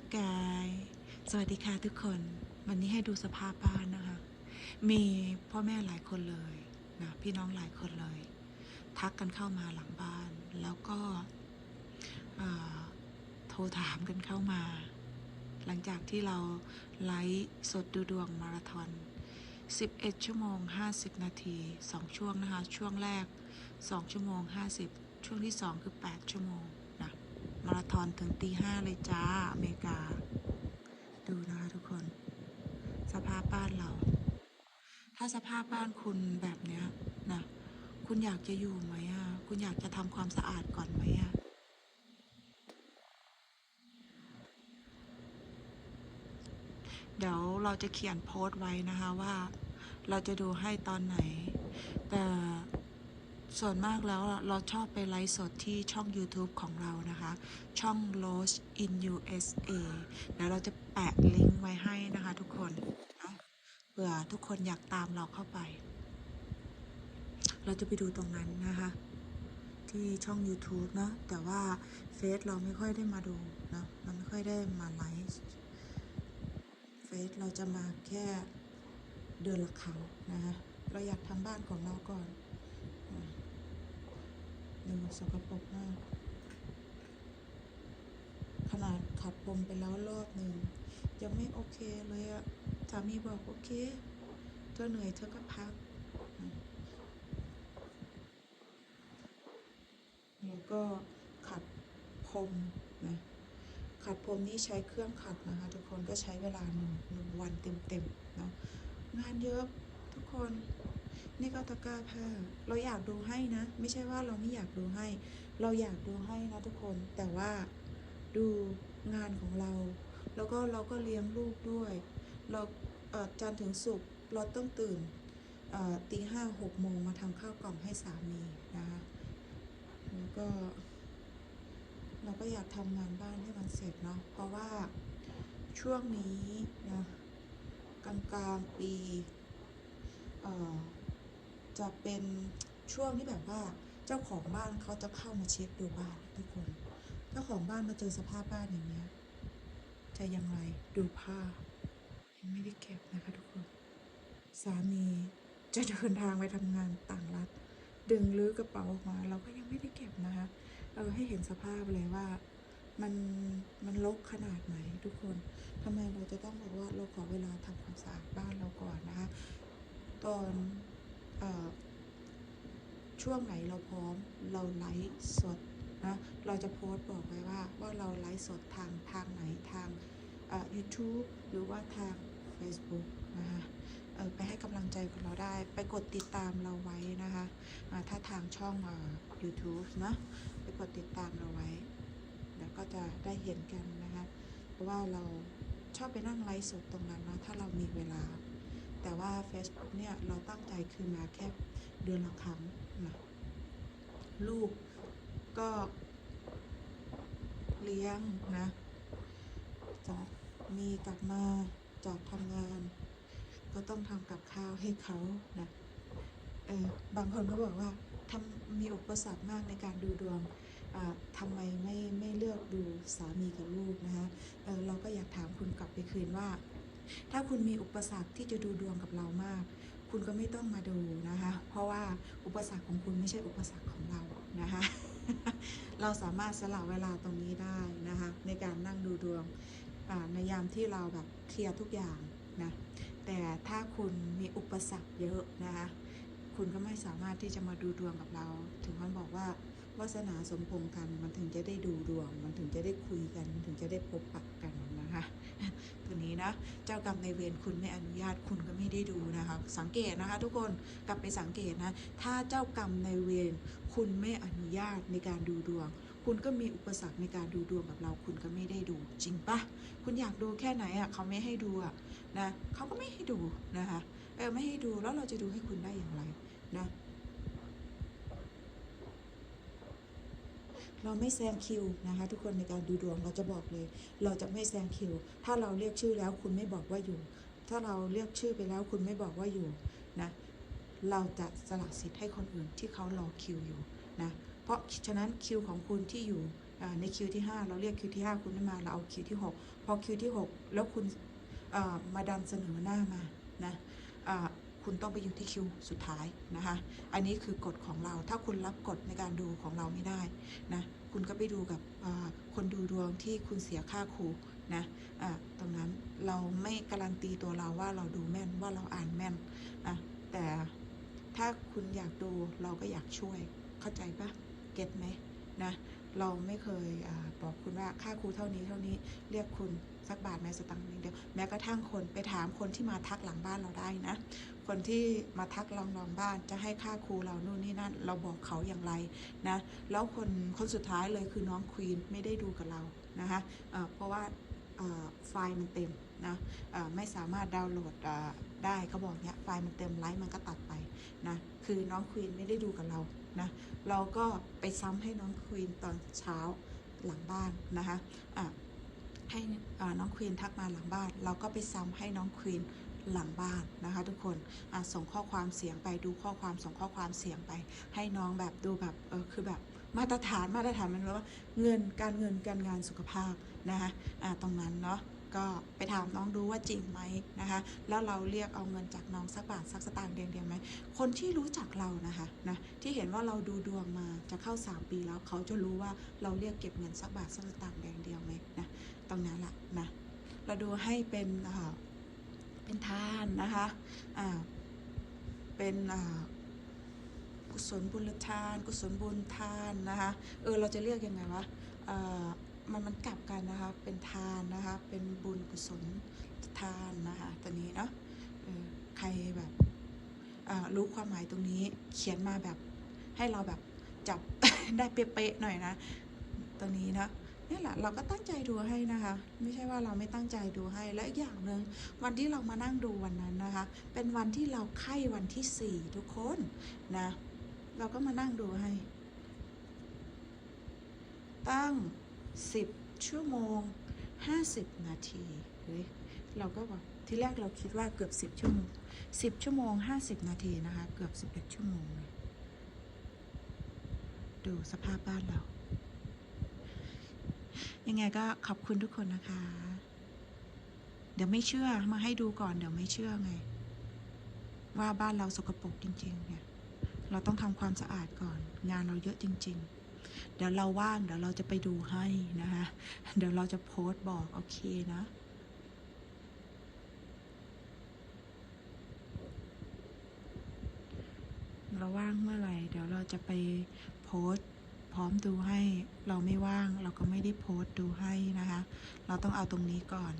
กาย สวัสดีค่ะทุกคน วันนี้ให้ดูสภาพบ้านนะคะ มีพ่อแม่หลายคนเลยนะพี่น้องหลายคนเลย ทักกันเข้ามาหลังบ้าน แล้วก็โทรถามกันเข้ามา หลังจากที่เราไลฟ์สดดูดวงมาราธอน 11 ชั่วโมง 50 นาที 2 ช่วงนะคะ ช่วงแรก 2 ชั่วโมง 50 ช่วงที่ 2 คือ 8 ชั่วโมง มาราธอนถึงตีห้าเลยจ้า อเมริกา ดูนะคะทุกคน สภาพบ้านเรา ถ้าสภาพบ้านคุณแบบเนี้ยนะคุณอยากจะอยู่ไหมอะคุณอยากจะทำความสะอาดก่อนไหมอะเดี๋ยวเราจะเขียนโพสต์ไว้นะคะว่า เราจะดูให้ตอนไหน แต่ ส่วนมากแล้วเราชอบไปไลฟ์สดที่ช่อง YouTube ของเรานะคะ ช่อง Lost in USA เดี๋ยวเราจะแปะลิงก์ไว้ให้นะคะทุกคนเผื่อทุกคนอยากตามเราเข้าไป เราจะไปดูตรงนั้นนะคะ ที่ช่อง YouTube เนาะแต่ว่าเฟซเราไม่ค่อยได้มาดูเนาะเราไม่ค่อยได้มาไลฟ์เฟซเราจะมาแค่เดือนละครั้งนะคะเราอยากทำบ้านของเราก่อน ดูสกปรกมาก ขนาดขัดพรมไปแล้วรอบหนึ่งยังไม่โอเคเลยอะสามีบอกโอเคเธอเหนื่อยเธอก็พักแล้วก็ขัดพรมนะขัดพรมนี่ใช้เครื่องขัดนะคะ ทุกคนก็ใช้เวลาหนึ่งหนึ่งวันเต็มๆเนาะงานเยอะทุกคน นี่ก็ตะกร้าผ้า เราอยากดูให้นะ ไม่ใช่ว่าเราไม่อยากดูให้ เราอยากดูให้นะทุกคน แต่ว่าดูงานของเรา แล้วก็เราก็เลี้ยงลูกด้วย เราเจันถึงศุกเราต้องตื่นตีห้าหกโมงมาทำข้าวกล่องให้สามีนะคะแล้วก็ เราก็อยากทำงานบ้านให้มันเสร็จเนาะเพราะว่าช่วงนี้นะกลางกลางปีเอ่อ จะเป็นช่วงที่แบบว่าเจ้าของบ้านเขาจะเข้ามาเช็คดูบ้านทุกคน เจ้าของบ้านมาเจอสภาพบ้านอย่างเนี้ยจะยังไงดูผ้ายังไม่ได้เก็บนะคะทุกคน สามีจะเดินทางไปทำงานต่างรัฐ ดึงลื้อกระเป๋าออกมา เราก็ยังไม่ได้เก็บนะคะเออให้เห็นสภาพเลยว่ามันมันรกขนาดไหนทุกคนทำไมเราจะต้องบอกว่าเราขอเวลาทำความสะอาดบ้านเราก่อนนะคะ ตอน ช่วงไหนเราพร้อมเราไลฟ์สดนะเราจะโพสต์บอกไว้ว่าว่าเราไลฟ์สดทางทางไหนทางเอ่อ YouTube หรือว่าทาง Facebook นะคะไปให้กำลังใจกับเราได้ ไปกดติดตามเราไว้นะคะถ้าทางช่องเอ่อ YouTube นะไปกดติดตามเราไว้เดี๋ยวก็จะได้เห็นกันนะคะ เพราะว่าเราชอบไปนั่งไลฟ์สดตรงนั้นนะถ้าเรามีเวลา แต่ว่า Facebook เนี่ยเราตั้งใจคือมาแค่เดือนละครั้งนะลูกก็เลี้ยงนะจะมีกลับมาจากทำงาน ก็ต้องทำกับข้าวให้เขานะเออบางคนก็บอกว่าทำมีอุปสรรคมากในการดูดวงทำไมไม่ไม่เลือกดูสามีกับลูกนะคะเออเราก็อยากถามคุณกลับไปคืนว่า ถ้าคุณมีอุปสรรคที่จะดูดวงกับเรามาก คุณก็ไม่ต้องมาดูนะคะ เพราะว่าอุปสรรคของคุณไม่ใช่อุปสรรคของเรานะคะ เราสามารถสละเวลาตรงนี้ได้นะคะ ในการนั่งดูดวงในยามที่เราแบบเคลียร์ทุกอย่างนะแต่ถ้าคุณมีอุปสรรคเยอะนะคะคุณก็ไม่สามารถที่จะมาดูดวงกับเรา ถึงมันบอกว่าวาสนาสมพงกันมันถึงจะได้ดูดวง มันถึงจะได้คุยกันมันถึงจะได้พบปะกันนะคะ ตัวนี้นะ เจ้ากรรมในายเวรคุณไม่อนุญาตคุณก็ไม่ได้ดูนะคะ สังเกตนะคะ ทุกคนกลับไปสังเกตนะ ถ้าเจ้ากรรมในายเวรคุณไม่อนุญาตในการดูดวง คุณก็มีอุปสรรคในการดูดวงกับเรา คุณก็ไม่ได้ดูจริงปะคุณอยากดูแค่ไหนอะเขาไม่ให้ดูอะนะเขาก็ไม่ให้ดูนะคะเออไม่ให้ดูแล้วเราจะดูให้คุณได้อย่างไรนะ เราไม่แซงคิวนะคะ ทุกคนในการดูดวงเราจะบอกเลย เราจะไม่แซงคิว ถ้าเราเรียกชื่อแล้วคุณไม่บอกว่าอยู่ ถ้าเราเรียกชื่อไปแล้วคุณไม่บอกว่าอยู่นะเราจะสละสิทธิ์ให้คนอื่นที่เขารอคิวอยู่นะเพราะฉะนั้นคิวของคุณที่อยู่ในคิวที่ 5 เราเรียกคิวที่ 5 คุณไม่มาเราเอาคิวที่ 6 พอคิวที่ 6 แล้วคุณมาดันเสนอหน้ามานะ คุณต้องไปอยู่ที่คิวสุดท้ายนะคะ อันนี้คือกฎของเรา ถ้าคุณรับกฎในการดูของเราไม่ได้นะ คุณก็ไปดูกับคนดูดวงที่คุณเสียค่าครูนะอ่าตรงนั้นเราไม่การันตีตัวเราว่าเราดูแม่นว่าเราอ่านแม่นนะแต่ถ้าคุณอยากดูเราก็อยากช่วย เข้าใจปะเก็ตไหมนะ เราไม่เคยอบอกคุณว่าค่าครูเท่านี้เท่านี้เรียกคุณ สักบาทแม้สตังค์นิดเดียวแม้กระทั่งคนไปถามคนที่มาทักหลังบ้านเราได้นะ คนที่มาทักลองลองบ้านจะให้ค่าครูเรานู่นนี่นั่น เราบอกเขาอย่างไรนะแล้วคนคนสุดท้ายเลยคือน้องควีนไม่ได้ดูกับเรานะคะเอ่อเพราะว่าไฟล์มันเต็มนะไม่สามารถดาวน์โหลดได้เขาบอกเนี้ยไฟล์มันเต็มไลฟ์มันก็ตัดไปนะคือน้องควีนไม่ได้ดูกับเรานะเราก็ไปซ้ำให้น้องควีนตอนเช้าหลังบ้านนะคะะ ให้น้องควีนทักมาหลังบ้าน เราก็ไปซ้ำให้น้องควีนหลังบ้านนะคะทุกคนส่งข้อความเสียงไปดูข้อความส่งข้อความเสียงไป ให้น้องแบบดูแบบเออคือแบบมาตรฐานมาตรฐานมันว่าเงินการเงินการงานสุขภาพนะคะะตรงนั้นเนาะก็ไปถามน้องดูว่าจริงไหมนะคะ แล้วเราเรียกเอาเงินจากน้องสักบาทสักสตางค์เดียวเดียวไหม คนที่รู้จักเรานะคะนะที่เห็นว่าเราดูดวงมาจะเข้า 3 ปีแล้วเขาจะรู้ว่าเราเรียกเก็บเงินสักบาทสักสตางค์แดงเดียวไหมนะ ตรงนั้นแหละนะเราดูให้เป็นอ่าเป็นทานนะคะอ่าเป็นอ่ากุศลบุญทาน กุศลบุญทานนะคะเออเราจะเรียกยังไงวะอ่ามันมันกลับกันนะคะเป็นทานนะคะเป็นบุญกุศลทานนะคะตัวนี้เนาะเออใครแบบอ่ารู้ความหมายตรงนี้เขียนมาแบบให้เราแบบจับได้เป๊ะๆหน่อยนะตรงนี้นะ นี่แหละเราก็ตั้งใจดูให้นะคะ ไม่ใช่ว่าเราไม่ตั้งใจดูให้และอีกอย่างหนึ่งวันที่เรามานั่งดูวันนั้นนะคะ เป็นวันที่เราไข้วันที่สี่ทุกคนนะเราก็มานั่งดูให้ ตั้งสิบชั่วโมงห้าสิบนาทีเฮ้ยเราก็แบบที่แรกเราคิดว่าเกือบสิบชั่วโมงสิบชั่วโมงห้าสิบนาทีนะคะ เกือบสิบเอ็ดชั่วโมงเลยดูสภาพบ้านเรา ยังไงก็ขอบคุณทุกคนนะคะ เดี๋ยวไม่เชื่อมาให้ดูก่อน เดี๋ยวไม่เชื่อไง ว่าบ้านเราสกปรกจริง ๆ เนี่ย เราต้องทำความสะอาดก่อน งานเราเยอะจริง ๆ เดี๋ยวเราว่างเดี๋ยวเราจะไปดูให้นะคะเดี๋ยวเราจะโพสต์บอกโอเคนะเราว่างเมื่อไหร่ เดี๋ยวเราจะไปโพสต์ ร้อมดูให้ เราไม่ว่างเราก็ไม่ได้โพสต์ดูให้นะคะ เราต้องเอาตรงนี้ก่อน